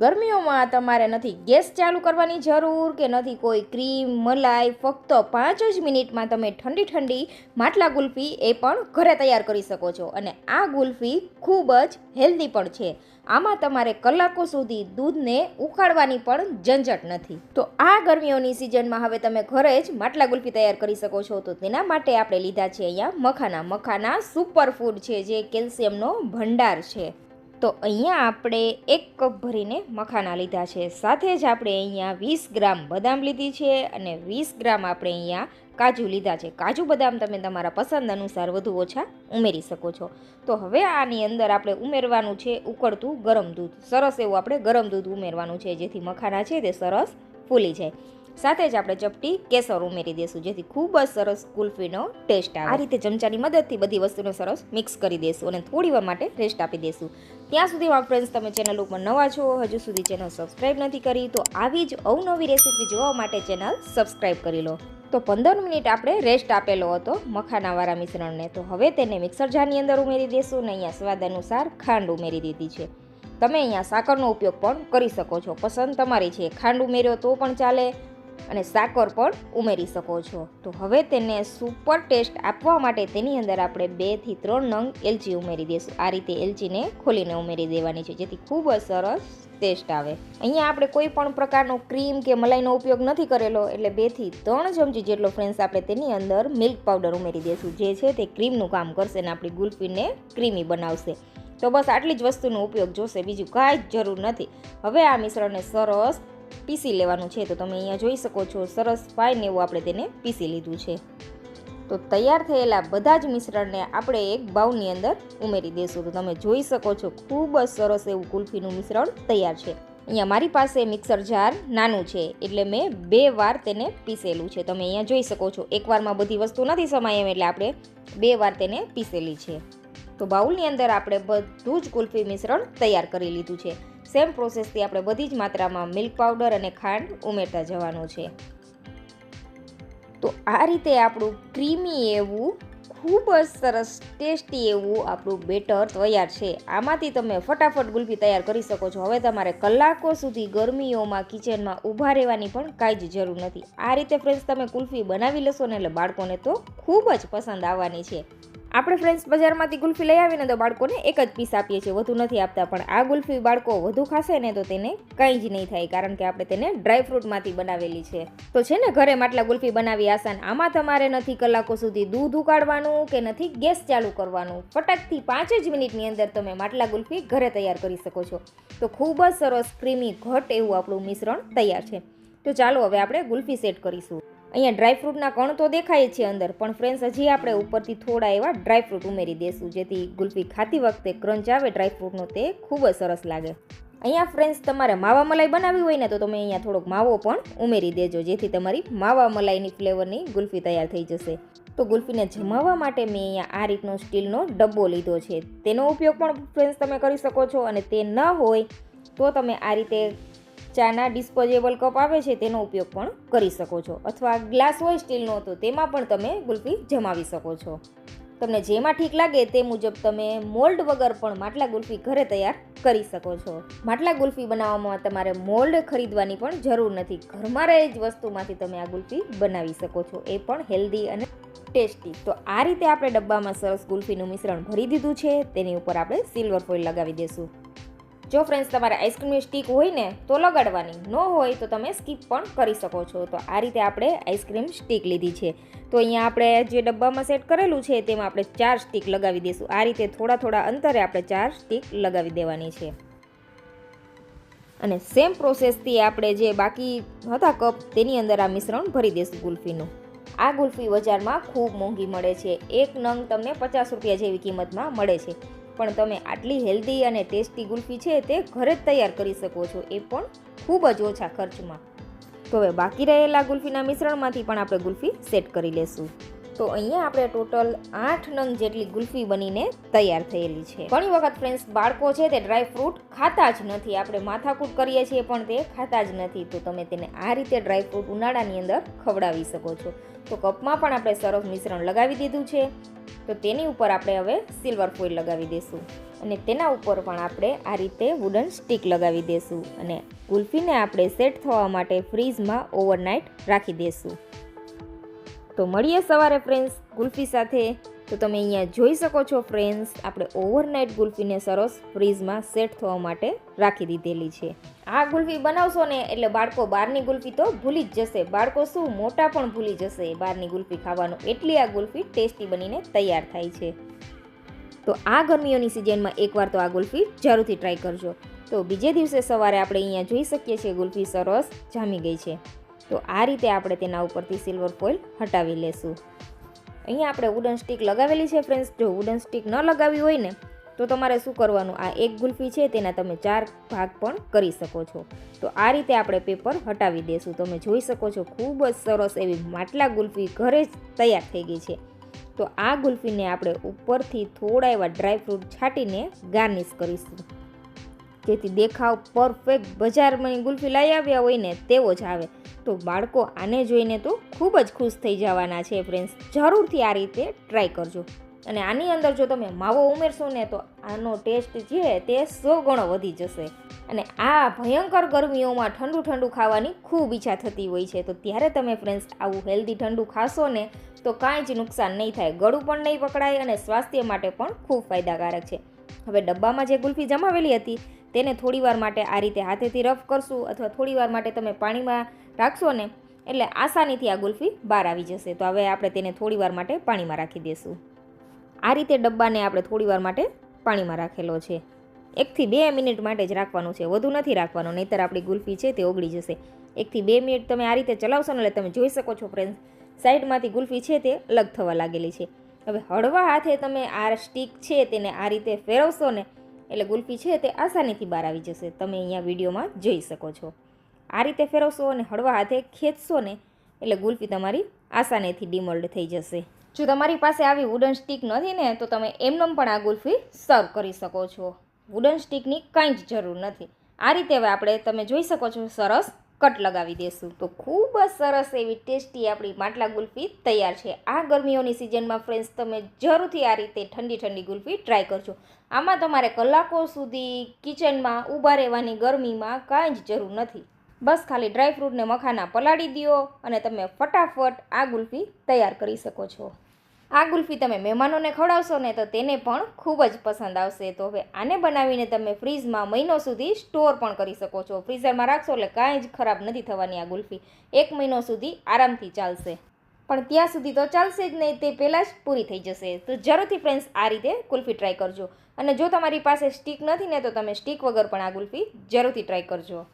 ગરમીઓમાં તમારે નથી ગેસ ચાલુ કરવાની જરૂર કે નથી કોઈ ક્રીમ, મલાઈ, ફક્ત પાંચ જ મિનિટમાં તમે ઠંડી ઠંડી માટલા ગુલ્ફી એ પણ ઘરે તૈયાર કરી શકો છો. અને આ ગુલ્ફી ખૂબ જ હેલ્ધી પણ છે. આમાં તમારે કલાકો સુધી દૂધને ઉકાળવાની પણ ઝંઝટ નથી. તો આ ગરમીઓની સિઝનમાં હવે તમે ઘરે જ માટલા ગુલ્ફી તૈયાર કરી શકો છો. તો તેના માટે આપણે લીધા છે અહીંયા મખાના. મખાના સુપર ફૂડ છે જે કેલ્શિયમનો ભંડાર છે. તો અહીંયા આપણે એક કપ ભરીને મખાના લીધા છે. સાથે જ આપણે અહીંયા વીસ ગ્રામ બદામ લીધી છે અને વીસ ગ્રામ આપણે અહીંયા કાજુ લીધા છે. કાજુ બદામ તમે તમારા પસંદ અનુસાર વધુ ઓછા ઉમેરી શકો છો. તો હવે આની અંદર આપણે ઉમેરવાનું છે ઉકળતું ગરમ દૂધ. સરસ એવું આપણે ગરમ દૂધ ઉમેરવાનું છે, જેથી મખાના છે તે સરસ ફૂલી જાય. સાથે જ આપણે ચપટી કેસર ઉમેરી દઈશું જેથી ખૂબ જ સરસ કુલ્ફીનો ટેસ્ટ આવે. આ રીતે ચમચાની મદદથી બધી વસ્તુને સરસ મિક્સ કરી દઈશું અને થોડી વાર માટે રેસ્ટ આપી દઈશું ત્યાં સુધીમાં ફ્રેન્ડ્સ તમે ચેનલ ઉપર નવા છો, હજુ સુધી ચેનલ સબસ્ક્રાઈબ નથી કરી, તો આવી જ અવનવી રેસીપી જોવા માટે ચેનલ સબસ્ક્રાઈબ કરી લો. તો પંદર મિનિટ આપણે રેસ્ટ આપેલો હતો મખાનાવાળા મિશ્રણને. તો હવે તેને મિક્સર જારની અંદર ઉમેરી દઈશું અને અહીંયા સ્વાદ અનુસાર ખાંડ ઉમેરી દીધી છે. તમે અહીંયા સાકરનો ઉપયોગ પણ કરી શકો છો. પસંદ તમારી છે ખાંડ ઉમેર્યો તો પણ ચાલે. અને સાકર પણ ઉમેરી શકો છો. તો હવે તેને સુપર ટેસ્ટ આપવા માટે તેની અંદર આપણે બેથી ત્રણ નંગ એલચી ઉમેરી દઈશું. આ રીતે એલચીને ખોલીને ઉમેરી દેવાની છે, જેથી ખૂબ જ સરસ ટેસ્ટ આવે. અહીંયા આપણે કોઈ પણ પ્રકારનો ક્રીમ કે મલાઈનો ઉપયોગ નથી કરેલો, એટલે બેથી ત્રણ ચમચી જેટલો ફ્રેન્ડ્સ આપણે તેની અંદર મિલ્ક પાવડર ઉમેરી દઈશું. જે છે તે ક્રીમનું કામ કરશે અને આપણી ગુલ્ફીને ક્રીમી બનાવશે. તો બસ આટલી જ વસ્તુનો ઉપયોગ જોશે, બીજું કાંઈ જ જરૂર નથી. હવે આ મિશ્રણને સરસ પીસી લેવાનું છે તો તમે અહીંયા જોઈ શકો છો, સરસ ફાઇન એવું આપણે તેને પીસી લીધું છે. તો તૈયાર થયેલા બધા જ મિશ્રણને આપણે એક બાઉલની અંદર ઉમેરી દઈશું તો તમે જોઈ શકો છો, ખૂબ જ સરસ એવું કુલ્ફીનું મિશ્રણ તૈયાર છે. અહીંયા મારી પાસે મિક્સર જાર નાનું છે, એટલે મેં બે વાર તેને પીસેલું છે. તમે અહીંયા જોઈ શકો છો એકવારમાં બધી વસ્તુ નથી સમાય એટલે આપણે બે વાર તેને પીસેલી છે. તો બાઉલની અંદર આપણે બધું જ કુલ્ફી મિશ્રણ તૈયાર કરી લીધું છે. સેમ પ્રોસેસથી આપણે બધી જ માત્રામાં મિલ્ક પાવડર અને ખાંડ ઉમેરતા જવાનું છે. તો આ રીતે આપણું ક્રીમી એવું, ખૂબ જ સરસ ટેસ્ટી એવું આપણું બેટર તૈયાર છે. આમાંથી તમે ફટાફટ ગુલ્ફી તૈયાર કરી શકો છો. હવે તમારે કલાકો સુધી ગરમીઓમાં કિચનમાં ઊભા રહેવાની પણ કાંઈ જ જરૂર નથી. આ રીતે ફ્રેન્ડ્સ તમે કુલ્ફી બનાવી લેશો ને એટલે બાળકોને તો ખૂબ જ પસંદ આવવાની છે. આપણે ફ્રેન્ડ્સ બજારમાંથી ગુલ્ફી લઈ આવીને તો બાળકોને એક જ પીસ આપીએ છીએ. વધુ નથી આપતા, પણ આ ગુલ્ફી બાળકો વધુ ખાશે ને તો તેને કંઈ જ નહીં થાય, કારણ કે આપણે તેને ડ્રાય ફ્રૂટમાંથી બનાવેલી છે. તો છે ને, ઘરે માટલા ગુલ્ફી બનાવી આસાન, આમાં તમારે નથી કલાકો સુધી દૂધ ઉકાળવાનું કે નથી ગેસ ચાલુ કરવાનું. ફટાકથી પાંચ જ મિનિટની અંદર તમે માટલા ગુલ્ફી ઘરે તૈયાર કરી શકો છો. તો ખૂબ જ સરસ, ક્રીમી, ઘટ એવું આપણું મિશ્રણ તૈયાર છે. તો ચાલો હવે આપણે ગુલ્ફી સેટ કરીશું. અહીંયા ડ્રાયફ્રૂટના કણ તો દેખાય છે અંદર, પણ ફ્રેન્ડ્સ હજી આપણે ઉપરથી થોડા એવા ડ્રાયફ્રૂટ ઉમેરી દઈશું જેથી ગુલ્ફી ખાતી વખતે ક્રંચ આવે ડ્રાયફ્રૂટનો તે ખૂબ જ સરસ લાગે. અહીંયા ફ્રેન્ડ્સ તમારે માવા મલાઈ બનાવવી હોય ને, તો તમે અહીંયા થોડોક માવો પણ ઉમેરી દેજો, જેથી તમારી માવા મલાઈની ફ્લેવરની ગુલ્ફી તૈયાર થઈ જશે. તો ગુલ્ફીને જમાવવા માટે મેં અહીંયા આ રીતનો સ્ટીલનો ડબ્બો લીધો છે. તેનો ઉપયોગ પણ ફ્રેન્ડ્સ તમે કરી શકો છો, અને તે ન હોય તો તમે આ રીતે ચાના ડિસ્પોઝેબલ કપ આવે છે તેનો ઉપયોગ પણ કરી શકો છો. અથવા ગ્લાસ હોય સ્ટીલનો, તો તેમાં પણ તમે ગુલ્ફી જમાવી શકો છો. તમને જેમાં ઠીક લાગે તે મુજબ તમે મોલ્ડ વગર પણ માટલા ગુલ્ફી ઘરે તૈયાર કરી શકો છો. માટલા ગુલ્ફી બનાવવામાં તમારે મોલ્ડ ખરીદવાની પણ જરૂર નથી. ઘરમાં રહે જ વસ્તુમાંથી તમે આ ગુલ્ફી બનાવી શકો છો. એ પણ હેલ્ધી અને ટેસ્ટી. તો આ રીતે આપણે ડબ્બામાં સરસ ગુલ્ફીનું મિશ્રણ ભરી દીધું છે. તેની ઉપર આપણે સિલ્વર ફોઇલ લગાવી દઈશું જો ફ્રેન્ડ્સ તમારે આઈસ્ક્રીમની સ્ટીક હોય ને, તો લગાડવાની. ન હોય તો તમે સ્કીપ પણ કરી શકો છો. તો આ રીતે આપણે આઈસ્ક્રીમ સ્ટીક લીધી છે. તો અહીંયા આપણે જે ડબ્બામાં સેટ કરેલું છે, તેમાં આપણે ચાર સ્ટીક લગાવી દઈશું. આ રીતે થોડા થોડા અંતરે આપણે ચાર સ્ટીક લગાવી દેવાની છે. અને સેમ પ્રોસેસથી આપણે જે બાકી હતા કપ તેની અંદર આ મિશ્રણ ભરી દઈશું ગુલ્ફીનું. આ ગુલ્ફી બજારમાં ખૂબ મોંઘી મળે છે. એક નંગ તમને પચાસ રૂપિયા જેવી કિંમતમાં મળે છે. પણ તમે આટલી હેલ્ધી અને ટેસ્ટી ગુલ્ફી છે તે ઘરે જ તૈયાર કરી શકો છો, એ પણ ખૂબ જ ઓછા ખર્ચમાં. તો હવે બાકી રહેલા ગુલ્ફીના મિશ્રણમાંથી પણ આપણે ગુલ્ફી સેટ કરી લેશું. તો અહીંયા આપણે ટોટલ આઠ નંગ જેટલી ગુલ્ફી બનીને તૈયાર થયેલી છે. ઘણી વખત ફ્રેન્ડ્સ બાળકો છે તે ડ્રાય ફ્રૂટ ખાતા જ નથી. આપણે માથાકૂટ કરીએ છીએ પણ તે ખાતા જ નથી. તો તમે તેને આ રીતે ડ્રાય ફ્રૂટ ઉનાળાની અંદર ખવડાવી શકો છો. તો કપમાં પણ આપણે સરસ મિશ્રણ લગાવી દીધું છે. તો તેની ઉપર આપણે હવે સિલ્વર ફોઇલ લગાવી દઈશું અને તેના ઉપર પણ આપણે આ રીતે વુડન સ્ટીક લગાવી દઈશું અને ગુલ્ફીને આપણે સેટ થવા માટે ફ્રીઝમાં ઓવરનાઇટ રાખી દઈશું તો મળીએ સવારે ફ્રેન્ડ્સ ગુલ્ફી સાથે. તો તમે અહીંયા જોઈ શકો છો ફ્રેન્ડ્સ આપણે ઓવરનાઇટ ગુલ્ફીને સરસ ફ્રીઝમાં સેટ થવા માટે રાખી દીધેલી છે. આ ગુલ્ફી બનાવશો ને એટલે બાળકો બહારની ગુલ્ફી તો ભૂલી જ જશે. બાળકો શું મોટા પણ ભૂલી જશે બહારની ગુલ્ફી ખાવાનું. એટલી આ ગુલ્ફી ટેસ્ટી બનીને તૈયાર થાય છે. તો આ ગરમીઓની સિઝનમાં એકવાર તો આ ગુલ્ફી જરૂરથી ટ્રાય કરજો. તો બીજે દિવસે સવારે આપણે અહીંયા જોઈ શકીએ છીએ ગુલ્ફી સરસ જામી ગઈ છે. તો આ રીતે આપણે તેના ઉપરથી સિલ્વર ફોઇલ હટાવી લેશું. અહીંયા આપણે વુડન સ્ટીક લગાવેલી છે ફ્રેન્ડ્સ જો વુડન સ્ટીક ન લગાવી હોય ને, તો તમારે શું કરવાનું? આ એક ગુલ્ફી છે, તેના તમે ચાર ભાગ પણ કરી શકો છો. તો આ રીતે આપણે પેપર હટાવી દેશું. તમે જોઈ શકો છો, ખૂબ જ સરસ એવી માટલા ગુલ્ફી ઘરે જ તૈયાર થઈ ગઈ છે. તો આ ગુલ્ફીને આપણે ઉપરથી થોડા એવા ડ્રાયફ્રૂટ છાંટીને ગાર્નિશ કરીશું. જેથી દેખાવ પરફેક્ટ બજારમાં ગુલ્ફી લઈ આવ્યા હોય ને તેવો જ આવે. તો બાળકો, આને જોઈને તો ખૂબ જ ખુશ થઈ જવાના છે ફ્રેન્ડ્સ જરૂરથી આ રીતે ટ્રાય કરજો. અને આની અંદર જો તમે માવો ઉમેરશો ને તો આનો ટેસ્ટ છે તે સો ગણો વધી જશે. અને આ ભયંકર ગરમીઓમાં ઠંડુ ઠંડુ ખાવાની ખૂબ ઈચ્છા થતી હોય છે. તો ત્યારે તમે ફ્રેન્ડ્સ આવું હેલ્ધી ઠંડુ ખાશો ને તો કાંઈ જ નુકસાન નહીં થાય. ગળું પણ નહીં પકડાય અને સ્વાસ્થ્ય માટે પણ ખૂબ ફાયદાકારક છે. હવે ડબ્બામાં જે ગુલ્ફી જમાવેલી હતી તેને થોડીવાર માટે આ રીતે હાથેથી રફ કરશું અથવા થોડીવાર માટે તમે પાણીમાં રાખશો ને, એટલે આસાનીથી આ ગુલ્ફી બહાર આવી જશે. તો હવે આપણે તેને થોડીવાર માટે પાણીમાં રાખી દઈશું આ રીતે ડબ્બાને આપણે થોડીવાર માટે પાણીમાં રાખેલો છે. એકથી બે મિનિટ માટે જ રાખવાનું છે. વધુ નથી રાખવાનું, નહીંતર આપણી ગુલ્ફી છે તે ઓગળી જશે. એકથી બે મિનિટ તમે આ રીતે ચલાવશો ને એટલે તમે જોઈ શકો છો ફ્રેન્ડ સાઈડમાંથી ગુલ્ફી છે તે અલગ થવા લાગેલી છે. હવે હળવા હાથે તમે આ સ્ટીક છે તેને આ રીતે ફેરવશો ને એટલે ગુલ્ફી છે તે આસાનીથી બહાર આવી જશે. તમે અહીંયા વિડીયોમાં જોઈ શકો છો. આ રીતે ફેરવશો અને હળવા હાથે ખેંચશો ને એટલે ગુલ્ફી તમારી આસાનીથી ડિમોલ્ડ થઈ જશે. જો તમારી પાસે આવી વુડન સ્ટીક નથી ને, તો તમે એમનેમ પણ આ ગુલ્ફી સર્વ કરી શકો છો. વુડન સ્ટીકની કાંઈ જ જરૂર નથી. આ રીતે હવે આપણે તમે જોઈ શકો છો સરસ કટ લગાવી દેશું. તો ખૂબ જ સરસ એવી ટેસ્ટી આપણી માટલા ગુલ્ફી તૈયાર છે. આ ગરમીઓની સિઝનમાં ફ્રેન્ડ્સ તમે જરૂરથી આ રીતે ઠંડી ઠંડી ગુલ્ફી ટ્રાય કરજો. આમાં તમારે કલાકો સુધી કિચનમાં ઊભા રહેવાની ગરમીમાં કાંઈ જ જરૂર નથી. બસ ખાલી ડ્રાયફ્રૂટને મખાના પલાળી દો અને તમે ફટાફટ આ ગુલ્ફી તૈયાર કરી શકો છો. આ ગુલ્ફી તમે મહેમાનોને ખવડાવશો ને તો તેને પણ ખૂબ જ પસંદ આવશે. તો હવે આને બનાવીને તમે ફ્રીઝમાં મહિનો સુધી સ્ટોર પણ કરી શકો છો. ફ્રીઝરમાં રાખશો એટલે કાંઈ જ ખરાબ નથી થવાની આ ગુલ્ફી. એક મહિનો સુધી આરામથી ચાલશે. પણ ત્યાં સુધી તો ચાલશે જ નહીં, તે પહેલાં જ પૂરી થઈ જશે. તો જરૂરથી ફ્રેન્ડ્સ આ રીતે કુલ્ફી ટ્રાય કરજો. અને જો તમારી પાસે સ્ટીક નથી ને તો તમે સ્ટીક વગર પણ આ ગુલ્ફી જરૂરથી ટ્રાય કરજો.